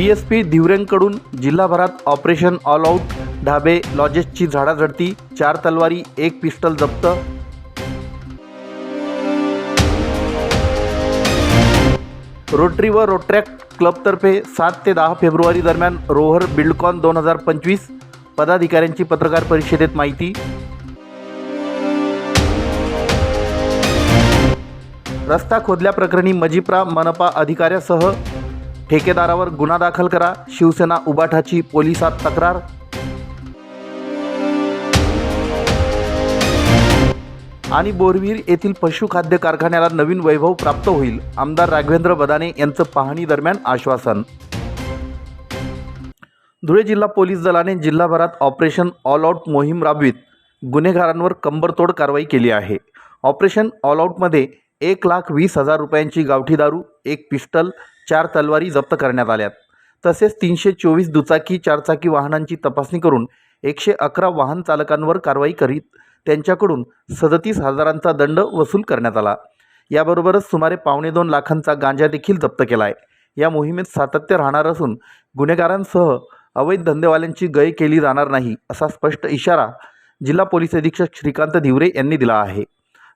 D S P धिवरेंकडून जिल्हाभरात operation all out ढाबे लॉजेसची झाडाझडती चार तलवारी एक पिस्टल जप्त. रोटरी व रोट्रॅक क्लबतर्फे सात ते दहा फेब्रुवारी दरम्यान रोहर बिल्डकॉन दोन हजार पंचवीस पदाधिकाऱ्यांची पत्रकार परिषदेत माहिती. रस्ता खोदल्याप्रकरणी मजिप्रा मनपा अधिकाऱ्यासह ठेकेदारावर गुन्हा दाखल करा. शिवसेना उबाठाची पोलिसात तक्रार. आणि बोरवीर येथील पशुखाद्य कारखान्याला नवीन वैभव प्राप्त होईल आमदार राघवेंद्र बदाने यांचं पाहणी दरम्यान आश्वासन. धुळे जिल्हा पोलीस दलाने जिल्हाभरात ऑपरेशन ऑल आऊट मोहीम राबवित. गुन्हेगारांवर कंबरतोड कारवाई केली आहे. ऑपरेशन ऑल आऊटमध्ये एक लाख वीस हजार रुपयांची गावठी दारू एक पिस्टल चार तलवारी जप्त करण्यात आल्यात. तसेच तीनशे चोवीस दुचाकी चारचाकी वाहनांची तपासणी करून एकशे अकरा वाहन चालकांवर कारवाई करीत त्यांच्याकडून सदतीस हजारांचा दंड वसूल करण्यात आला. याबरोबरच सुमारे पावणे दोन लाखांचा गांजा देखील जप्त केला आहे या मोहिमेत सातत्य राहणार असून गुन्हेगारांसह अवैध धंदेवाल्यांची गय केली जाणार नाही असा स्पष्ट इशारा जिल्हा पोलीस अधीक्षक श्रीकांत धिवरे यांनी दिला आहे.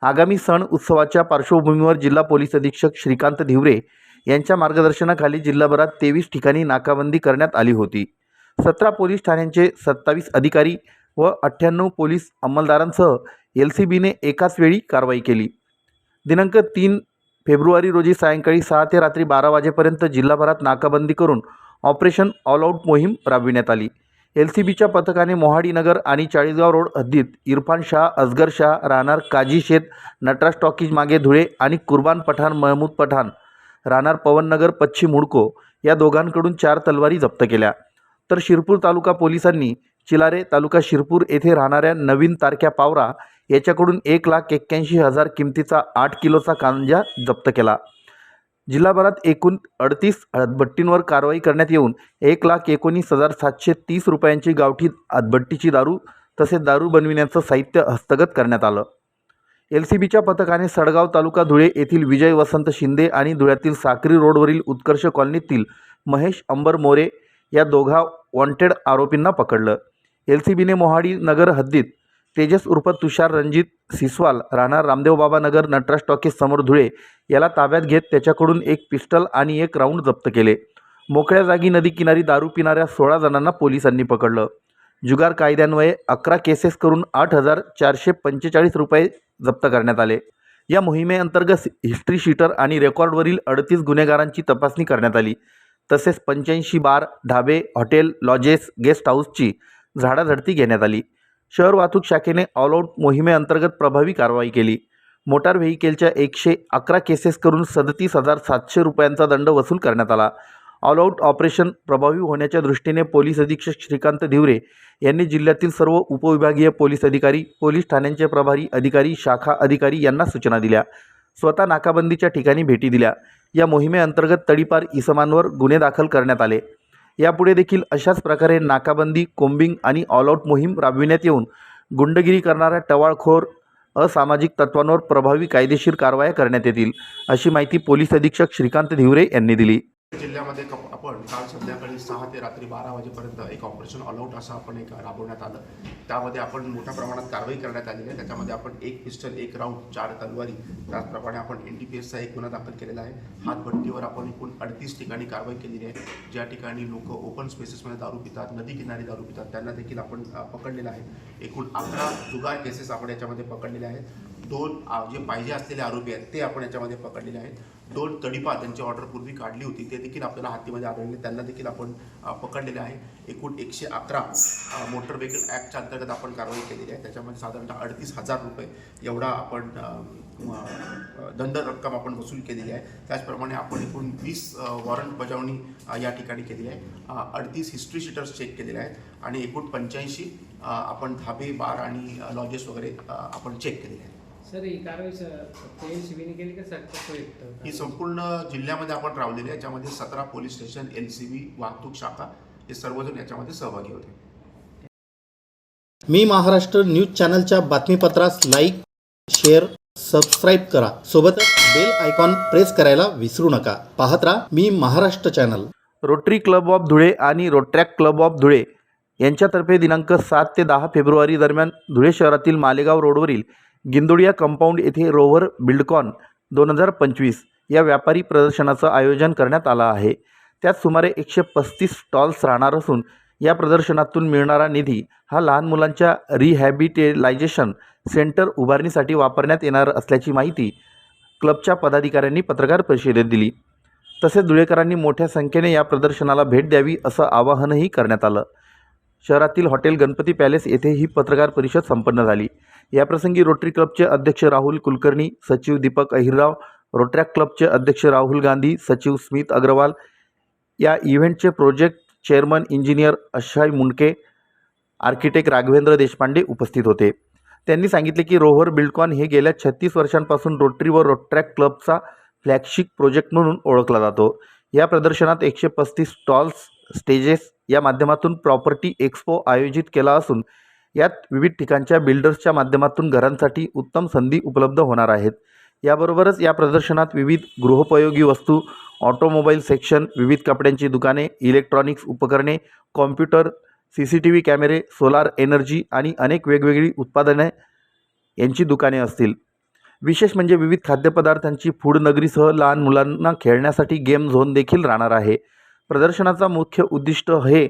आगामी सण उत्सवाच्या पार्श्वभूमीवर जिल्हा पोलीस अधीक्षक श्रीकांत धिवरे यांच्या मार्गदर्शनाखाली जिल्हाभरात तेवीस ठिकाणी नाकाबंदी करण्यात आली होती. सतरा पोलीस ठाण्यांचे सत्तावीस अधिकारी व अठ्ठ्याण्णव पोलीस अंमलदारांसह एल सी बीने एकाच वेळी कारवाई केली. दिनांक तीन फेब्रुवारी रोजी सायंकाळी सहा ते रात्री बारा वाजेपर्यंत जिल्हाभरात नाकाबंदी करून ऑपरेशन ऑल आऊट मोहीम राबविण्यात आली. एल सी बीच्या पथकाने मोहाडी नगर आणि चाळीसगाव रोड हद्दीत इरफान शाह असगर शाह राहणार काजी शेत नटराज टॉकीज मागे धुळे आणि कुर्बान पठाण महमूद पठाण राहणार पवननगर पश्चिम हुडको या दोघांकडून चार तलवारी जप्त केल्या. तर शिरपूर तालुका पोलिसांनी चिलारे तालुका शिरपूर येथे राहणाऱ्या नवीन तारख्या पावरा याच्याकडून एक लाख एक्क्याऐंशी हजार किमतीचा आठ किलोचा कांजा जप्त केला. जिल्हाभरात एकूण अडतीस हदभट्टींवर कारवाई करण्यात येऊन एक लाख एकोणीस हजार सातशे तीस रुपयांची गावठी हदभट्टीची दारू तसेच दारू बनविण्याचं साहित्य हस्तगत करण्यात आलं. एल सी बीच्या पथकाने सडगाव तालुका धुळे येथील विजय वसंत शिंदे आणि धुळ्यातील साक्री रोडवरील उत्कर्ष कॉलनीतील महेश अंबर मोरे या दोघा वॉन्टेड आरोपींना पकडलं. एल सी बीने मोहाडी नगर हद्दीत तेजस उर्फ तुषार रणजित सिसवाल राहणार रामदेव बाबा नगर नटराज टॉकीज समोर धुळे याला ताब्यात घेत त्याच्याकडून एक पिस्टल आणि एक राऊंड जप्त केले. मोकळ्या जागी नदी किनारी दारू पिणाऱ्या सोळा जणांना पोलिसांनी पकडलं. जुगार कायद्यान्वये अकरा केसेस करून आठ हजार चारशे पंचेचाळीस रुपये जप्त करण्यात आले. या मोहिमेअंतर्गत हिस्ट्री शीटर आणि रेकॉर्डवरील अडतीस गुन्हेगारांची तपासणी करण्यात आली. तसेच पंच्याऐंशी बार ढाबे हॉटेल लॉजेस गेस्ट हाऊसची झाडाझडती घेण्यात आली. शहर वाहतूक शाखेने ऑल आऊट मोहिमेअंतर्गत प्रभावी कारवाई केली. मोटार व्हेकलच्या एकशे अकरा केसेस करून सदतीस हजार सातशे रुपयांचा दंड वसूल करण्यात आला. ऑल आऊट ऑपरेशन प्रभावी होण्याच्या दृष्टीने पोलीस अधीक्षक श्रीकांत धिवरे यांनी जिल्ह्यातील सर्व उपविभागीय पोलीस अधिकारी पोलीस ठाण्यांचे प्रभारी अधिकारी शाखा अधिकारी यांना सूचना दिल्या. स्वतः नाकाबंदीच्या ठिकाणी भेटी दिल्या. या मोहिमेअंतर्गत तडीपार इसमांवर गुन्हे दाखल करण्यात आले. यापुढे देखील अशाच प्रकारे नाकाबंदी कोम्बिंग आणि ऑलआउट मोहीम राबविण्यात येऊन गुंडगिरी करणाऱ्या टवाळखोर असामाजिक तत्वांवर प्रभावी कायदेशीर कारवाया करण्यात येतील अशी माहिती पोलीस अधीक्षक श्रीकांत धिवरे यांनी दिली. जिल्ह्यामध्ये आपण काल संध्याकाळी सहा ते रात्री बारा वाजेपर्यंत एक ऑपरेशन ऑलआउट असं आपण एक राबवण्यात आलं. त्यामध्ये आपण मोठ्या प्रमाणात कारवाई करण्यात आलेली आहे. त्याच्यामध्ये आपण एक पिस्टल एक राऊंड चार तलवारी त्याचप्रमाणे आपण एन डी पी एसचा एक गुन्हा दाखल केलेला आहे. हातभट्टीवर आपण एकूण अडतीस ठिकाणी कारवाई केलेली आहे. ज्या ठिकाणी लोक ओपन स्पेसेसमध्ये दारू पितात नदी किनारी दारू पितात त्यांना देखील आपण पकडलेलं आहे. एकूण अकरा जुगार केसेस आपण याच्यामध्ये पकडलेले आहेत. दोन जे पाहिजे असलेले आरोपी आहेत ते आपण याच्यामध्ये पकडलेले आहेत. दोन तडीपा त्यांची ऑर्डर पूर्वी काढली होती ते देखील आपल्याला हातीमध्ये आढळले. त्यांना देखील आपण पकडलेले आहे. एकूण एकशे अकरा मोटर व्हेकल ॲक्टच्या अंतर्गत आपण कारवाई केलेली आहे. त्याच्यामध्ये साधारणतः अडतीस हजार रुपये एवढा आपण दंड रक्कम आपण वसूल केलेली आहे. त्याचप्रमाणे आपण एकूण वीस वॉरंट बजावणी या ठिकाणी केली आहे. अडतीस हिस्ट्री शीटर्स चेक केलेले आहेत आणि एकूण पंच्याऐंशी आपण धाबे बार आणि लॉजेस वगैरे आपण चेक केलेले आहेत. सर ही कारवाई केली का ही संपूर्ण जिल्ह्यामध्ये आपण राबलेली आहे. याच्यामध्ये सतरा police station L C B वाहतूक शाखा हे सर्वजण याच्यामध्ये सहभागी होते. मी महाराष्ट्र न्यूज चॅनलच्या बातमीपत्रास लाईक शेअर सबस्क्राईब करा. सोबतच बेल आयकॉन प्रेस करायला विसरू नका. पाहत राहा मी Maharashtra channel. Rotary club of Dhule आणि रोट्रॅक क्लब ऑफ धुळे यांच्यातर्फे दिनांक सात ते दहा फेब्रुवारी दरम्यान धुळे शहरातील मालेगाव रोडवरील गिंदोडिया कंपाऊंड येथे रोव्हर बिल्डकॉन दोन हजार पंचवीस या व्यापारी प्रदर्शनाचं आयोजन करण्यात आलं आहे. त्यात सुमारे एकशे पस्तीस स्टॉल्स राहणार असून या प्रदर्शनातून मिळणारा निधी हा लहान मुलांच्या रिहॅबिटेलायझेशन सेंटर उभारणीसाठी वापरण्यात येणार असल्याची माहिती क्लबच्या पदाधिकाऱ्यांनी पत्रकार परिषदेत दिली. तसेच धुळेकरांनी मोठ्या संख्येने या प्रदर्शनाला भेट द्यावी असं आवाहनही करण्यात आलं. शहरातील हॉटेल गणपती पॅलेस येथे ही पत्रकार परिषद संपन्न झाली. याप्रसंगी रोटरी क्लबचे अध्यक्ष राहुल कुलकर्णी सचिव दीपक अहिरराव रोटरॅक क्लबचे अध्यक्ष राहुल गांधी सचिव स्मित अग्रवाल या इव्हेंटचे project chairman engineer Ashay Mundke architect Raghavendra Deshpande उपस्थित होते. त्यांनी सांगितले की रोव्हर बिल्डकॉन हे गेल्या छत्तीस वर्षांपासून रोटरी व रोट्रॅक क्लबचा फ्लॅगशिप प्रोजेक्ट म्हणून ओळखला जातो. या प्रदर्शनात एकशे पस्तीस स्टॉल्स स्टेजेस या माध्यमातून प्रॉपर्टी एक्सपो आयोजित केला असून यात विविध ठिकाणच्या बिल्डर्सच्या माध्यमातून घरांसाठी उत्तम संधी उपलब्ध होणार आहेत. याबरोबरच या प्रदर्शनात विविध गृहोपयोगी वस्तू ऑटोमोबाईल सेक्शन विविध कपड्यांची दुकाने इलेक्ट्रॉनिक्स उपकरणे computer C C T V कॅमेरे सोलार एनर्जी आणि अनेक वेगवेगळी उत्पादने यांची दुकाने असतील. विशेष म्हणजे विविध खाद्यपदार्थांची फूड नगरीसह लहान मुलांना खेळण्यासाठी गेम झोन देखील राहणार आहे. प्रदर्शनाचा मुख्य उद्दिष्ट हे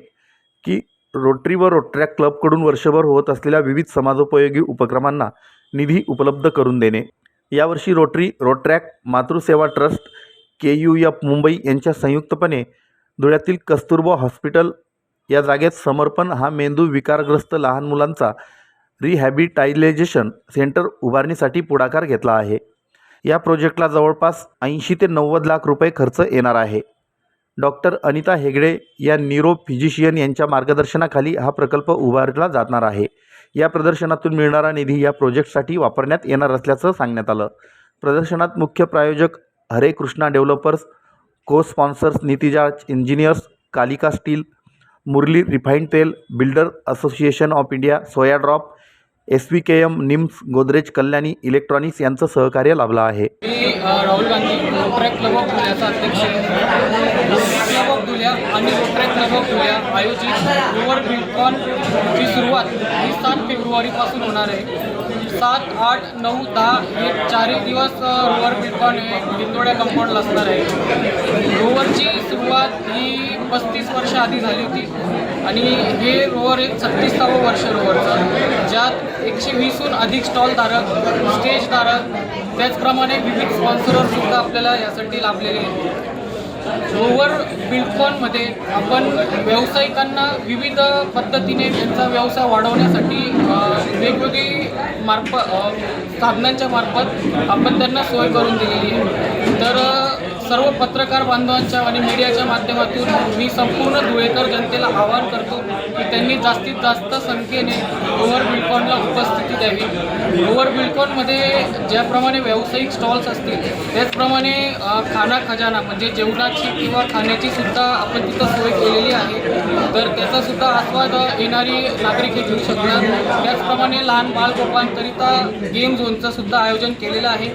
की रोटरी व रोटरॅक क्लबकडून वर्षभर होत असलेल्या विविध समाजोपयोगी उपक्रमांना निधी उपलब्ध करून देणे. यावर्षी rotary Rotaract Matruseva trust K U F Mumbai यांच्या संयुक्तपणे धुळ्यातील कस्तुरबा हॉस्पिटल या जागेत समर्पण हा मेंदू विकारग्रस्त लहान मुलांचा रिहॅबिटायलायझेशन सेंटर उभारणीसाठी पुढाकार घेतला आहे. या प्रोजेक्टला जवळपास ऐंशी ते नव्वद लाख रुपये खर्च येणार आहे. डॉक्टर अनिता हेगडे या न्यूरो फिजिशियन यांच्या मार्गदर्शनाखाली हा प्रकल्प उभारला जाणार आहे. या प्रदर्शनातून मिळणारा निधी या प्रोजेक्टसाठी वापरण्यात येणार असल्याचं सांगण्यात आलं. प्रदर्शनात मुख्य प्रायोजक Hare Krishna developers co sponsors नीतिजाज engineers Kalika steel Murli refined तेल builder association of India soya drop S V K M NIMS Godrej Kalyani electronics यांचं सहकार्य लाभलं आहे. मी राहुल गांधी क्लब ऑफ धुळ्याचा अध्यक्ष क्लब ऑफ धुळ्या आणि क्लब ऑफ धुळ्या आयोजित रोवर बिल्डकॉनची सुरुवात ही सात फेब्रुवारीपासून होणार आहे. सात आठ नऊ दहा हे चारही दिवस रोवर बिटकॉन हे दिंदोड्या कंपाऊंडला असणार आहे. रोवरची सुरुवात ही पस्तीस वर्ष आधी झाली होती. आणि हे रोवर एक छत्तीसावं वर्ष रोवरचं. ज्यात एकशे वीसहून अधिक स्टॉलधारक स्टेजधारक त्याचप्रमाणे विविध स्पॉन्सरसुद्धा आपल्याला यासाठी लाभलेले आहेत. रोवर बिल्डकॉनमध्ये आपण व्यावसायिकांना विविध पद्धतीने त्यांचा व्यवसाय वाढवण्यासाठी वेगवेगळी मार्फत साधनांच्या मार्फत आपण त्यांना सोय करून दिलेली आहे. तर सर्व पत्रकार बांधवांच्या आणि मीडियाच्या माध्यमातून मी संपूर्ण धुळेकर जनतेला आवाहन करतो की त्यांनी जास्तीत जास्त संख्येने गोवर बिल्कॉनला उपस्थिती द्यावी. गोवर बिल्कॉनमध्ये ज्याप्रमाणे व्यावसायिक स्टॉल्स असतील त्याचप्रमाणे खाना खजाना म्हणजे जेवणाची किंवा खाण्याची सुद्धा आपण तिथं सोय केलेली आहे. तर त्याचासुद्धा आस्वाद येणारी नागरिक हे घेऊ शकतात. त्याचप्रमाणे लहान बालगोपांकरिता गेम झोनचं सुद्धा आयोजन केलेलं आहे.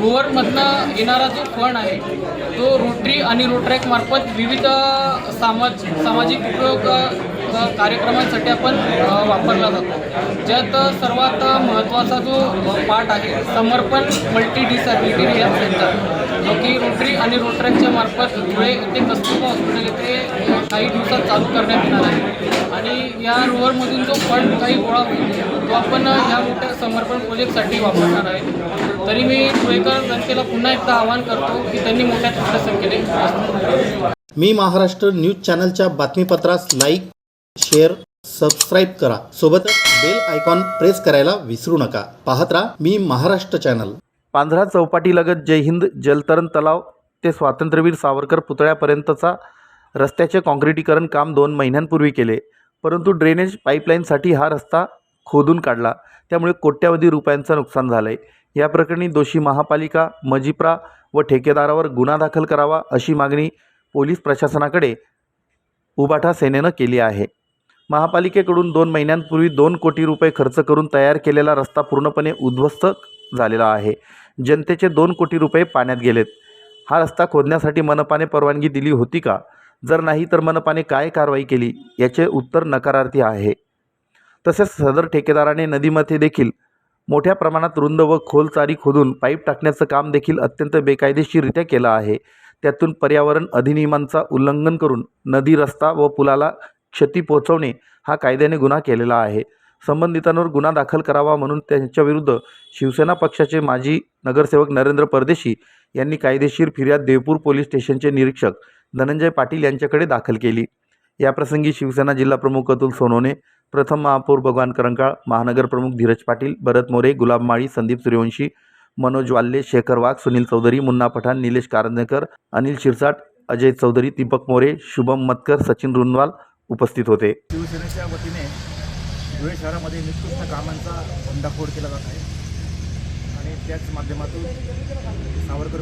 गोवरमधनं येणारा जो फंड आहे. तो रोटरी आणि रोटरॅकमार्फत विविध सामाज सामाजिक उपयोग कार्यक्रमांसाठी आपण वापरला जातो. ज्यात सर्वात महत्त्वाचा जो पार्ट आहे समर्पण मल्टी डिसॅबिलिटी रिहॅब सेंटर जो की रोटरी आणि रोटरॅकच्या मार्फत धुळे ते कस्तुरबा हॉस्पिटल येथे काही दिवसात चालू करण्यात येणार आहे. आणि या रोवरमधून जो फंड काही गोळा होईल तो आपण ह्या मोठ्या समर्पण प्रोजेक्टसाठी वापरणार आहे. तरी मी धुळेकर जनतेला पुन्हा एकदा आवाहन करतो की त्यांनी मोठ्या मोठ्या संख्येने. मी महाराष्ट्र न्यूज चॅनलच्या बातमीपत्रास लाईक शेअर सबस्क्राईब करा. सोबतच बेल आयकॉन प्रेस करायला विसरू नका. पाहत राहा मी महाराष्ट्र चॅनल. पांझरा चौपाटीलगत जय हिंद जलतरण तलाव ते स्वातंत्र्यवीर सावरकर पुतळ्यापर्यंतचा रस्त्याचे काँक्रिटीकरण काम दोन महिन्यांपूर्वी केले. परंतु ड्रेनेज पाईपलाईनसाठी हा रस्ता खोदून काढला. त्यामुळे कोट्यावधी रुपयांचं नुकसान झालं आहे या प्रकरणी दोषी महापालिका मजिप्रा व ठेकेदारावर गुन्हा दाखल करावा अशी मागणी पोलीस प्रशासनाकडे उबाठा सेनेनं केली आहे. महापालिकेकडून दोन महिन्यांपूर्वी दोन कोटी रुपये खर्च करून तयार केलेला रस्ता पूर्णपणे उद्ध्वस्त झालेला आहे. जनतेचे दोन कोटी रुपये पाण्यात गेलेत. हा रस्ता खोदण्यासाठी मनपाने परवानगी दिली होती का? जर नाही तर मनपाने काय कारवाई केली? याचे उत्तर नकारार्थी आहे. तसेच सदर ठेकेदाराने नदीमध्ये देखील मोठ्या प्रमाणात रुंद व खोल चारी खोदून पाईप टाकण्याचं काम देखील अत्यंत बेकायदेशीररित्या केलं आहे. त्यातून पर्यावरण अधिनियमांचा उल्लंघन करून नदी रस्ता व पुलाला क्षती पोहोचवणे हा कायद्याने गुन्हा केलेला आहे. संबंधितांवर गुन्हा दाखल करावा म्हणून त्यांच्याविरुद्ध शिवसेना पक्षाचे माजी नगरसेवक नरेंद्र परदेशी यांनी कायदेशीर फिर्याद देवपूर पोलीस स्टेशनचे निरीक्षक धनंजय पाटील यांच्याकडे दाखल केली. याप्रसंगी शिवसेना जिल्हाप्रमुख अतुल सोनवणे प्रथम महापौर भगवान करंकाळ महानगरप्रमुख धीरज पाटील भरत मोरे गुलाब माळी संदीप सूर्यवंशी मनोज वाल्ले शेखर वाघ सुनील चौधरी मुन्ना पठाण निलेश कारंदेकर अनिल शिरसाट अजय चौधरी दीपक मोरे शुभम मतकर सचिन रुनवाल उपस्थित होते. शिवसेनेच्या वतीने धुळे शहरामध्ये निकृष्ट कामांचा बंडाफोड केला जात आहे. आणि त्याच माध्यमातून सावरकर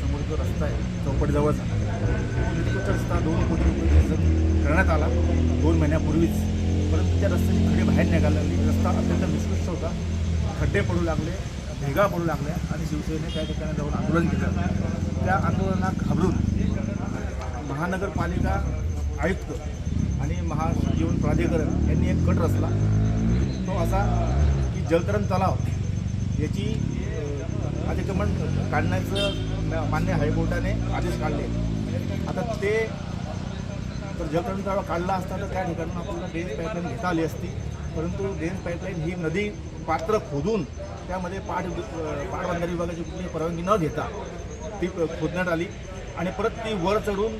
समोर जो रस्ता आहे चौपटजवळचा निकृष्ट रस्ता दोन कोटी रुपये करण्यात आला. दोन महिन्यापूर्वीच परंतु त्या रस्त्याची खडे बाहेर निघायला लागली रस्ता अत्यंत निष्कृष्ट होता. खड्डे पडू लागले भेगा पडू लागल्या आणि शिवसेनेने त्या ठिकाणी जाऊन आंदोलन केलं. त्या आंदोलनात घाबरून महानगरपालिका आयुक्त आणि महाजीवन प्राधिकरण यांनी एक कट रचला. तो असा की जलतरण तलाव याची अतिक्रमण काढण्याचं मान्य हायकोर्टाने आदेश काढले. आता ते तर जलतरण तलाव काढला असता तर त्या ठिकाणी आपल्याला ड्रेन पाईपलाईन घेता आली असती. परंतु ड्रेन पाईपलाईन ही नदी पात्र खोदून त्यामध्ये पाठ पाटबंधारे विभागाची कुठली परवानगी न घेता ती खोदण्यात आली. आणि परत ती वर चढून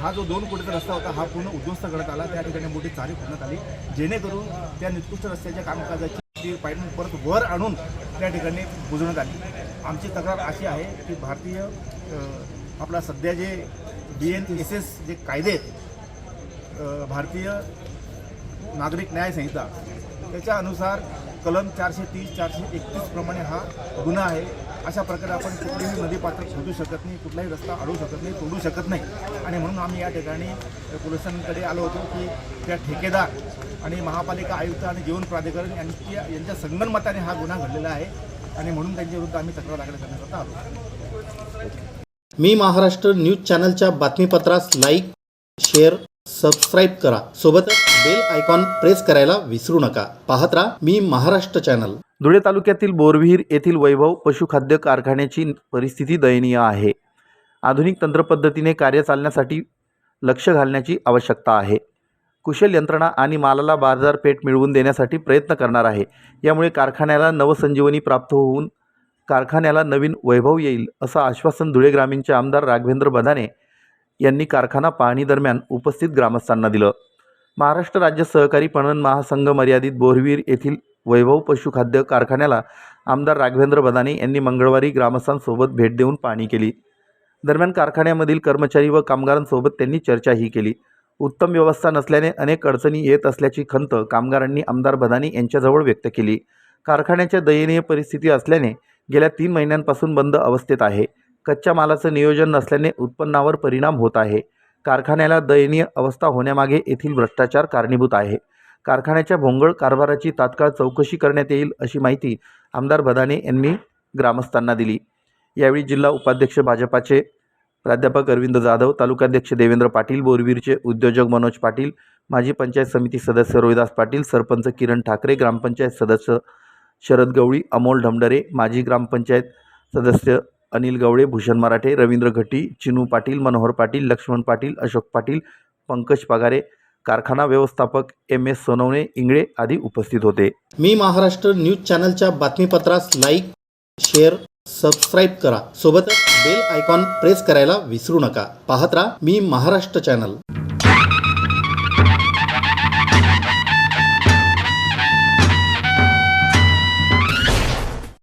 हा जो दोन कोटीचा रस्ता होता हा पूर्ण उद्ध्वस्त करण्यात आला. त्या ठिकाणी मोठी चारी खोदण्यात आली. जेणेकरून त्या निकृष्ट रस्त्याच्या कामकाजाची ती पाईपलाईन परत वर आणून त्या ठिकाणी बुजवण्यात आली. आमची तक्रार अशी आहे की भारतीय आपला सध्या जे बी एन एस एस जे कायदे आहेत भारतीय नागरिक न्याय संहिता त्याच्या अनुसार कलम चारशे तीस चारशे एकतीसप्रमाणे हा गुन्हा आहे. अशा प्रकारे आपण कुठलीही नदीपात्र शोधू शकत नाही कुठलाही रस्ता अडवू शकत नाही तोडू शकत नाही. आणि म्हणून आम्ही या ठिकाणी पोलिसांकडे आलो होतो की त्या ठेकेदार आणि महापालिका आयुक्त आणि जीवन प्राधिकरण यांची यांच्या संगनमताने हा गुन्हा घडलेला आहे. आणि म्हणून त्यांच्याविरुद्ध आम्ही तक्रार दाखल करण्याकरता आलो. मी महाराष्ट्र न्यूज चॅनलच्या बातमीपत्रास लाईक शेअर सबस्क्राईब करा. सोबतच बेल आयकॉन प्रेस करायला विसरू नका. पाहत राहा मी महाराष्ट्र चॅनल धुळे तालुक्यातील बोरविहीर येथील वैभव पशुखाद्य कारखान्याची परिस्थिती दयनीय आहे. आधुनिक तंत्रपद्धतीने कार्य चालण्यासाठी लक्ष घालण्याची आवश्यकता आहे. कुशल यंत्रणा आणि मालाला बाजारपेठ मिळवून देण्यासाठी प्रयत्न करणार आहे. यामुळे कारखान्याला नवसंजीवनी प्राप्त होऊन कारखान्याला नवीन वैभव येईल असं आश्वासन धुळे ग्रामीणचे आमदार राघवेंद्र बदाने यांनी कारखाना पाहणी दरम्यान उपस्थित ग्रामस्थांना दिलं. महाराष्ट्र राज्य सहकारी पणन महासंघ मर्यादित बोरवीर येथील वैभव पशुखाद्य कारखान्याला आमदार राघवेंद्र बदाने यांनी मंगळवारी ग्रामस्थांसोबत भेट देऊन पाहणी केली. दरम्यान कारखान्यामधील कर्मचारी व कामगारांसोबत त्यांनी चर्चाही केली. उत्तम व्यवस्था नसल्याने अनेक अडचणी येत असल्याची खंत कामगारांनी आमदार बदाने यांच्याजवळ व्यक्त केली. कारखान्याच्या दयनीय परिस्थिती असल्याने गेल्या तीन महिन्यांपासून बंद अवस्थेत आहे. कच्च्या मालाचं नियोजन नसल्याने उत्पन्नावर परिणाम होत आहे. कारखान्याला दयनीय अवस्था होण्यामागे येथील भ्रष्टाचार कारणीभूत आहे. कारखान्याच्या भोंगळ कारभाराची तात्काळ चौकशी करण्यात येईल अशी माहिती आमदार भदाने यांनी ग्रामस्थांना दिली. यावेळी जिल्हा उपाध्यक्ष भाजपाचे प्राध्यापक अरविंद जाधव तालुकाध्यक्ष देवेंद्र पाटील बोरवीरचे उद्योजक मनोज पाटील माजी पंचायत समिती सदस्य रोहिदास पाटील सरपंच किरण ठाकरे ग्रामपंचायत सदस्य शरद गवळी अमोल ढमडरे माजी ग्रामपंचायत सदस्य अनिल गवळे भूषण मराठे रवींद्र घटी चिनू पाटील मनोहर पाटील लक्ष्मण पाटील अशोक पाटील पंकज पगारे कारखाना व्यवस्थापक एम एस सोनवणे इंगळे आदी उपस्थित होते. मी महाराष्ट्र न्यूज चॅनलच्या बातमीपत्रास लाईक शेअर सबस्क्राईब करा. सोबतच बेल आयकॉन प्रेस करायला विसरू नका. पाहत राहा मी महाराष्ट्र चॅनल.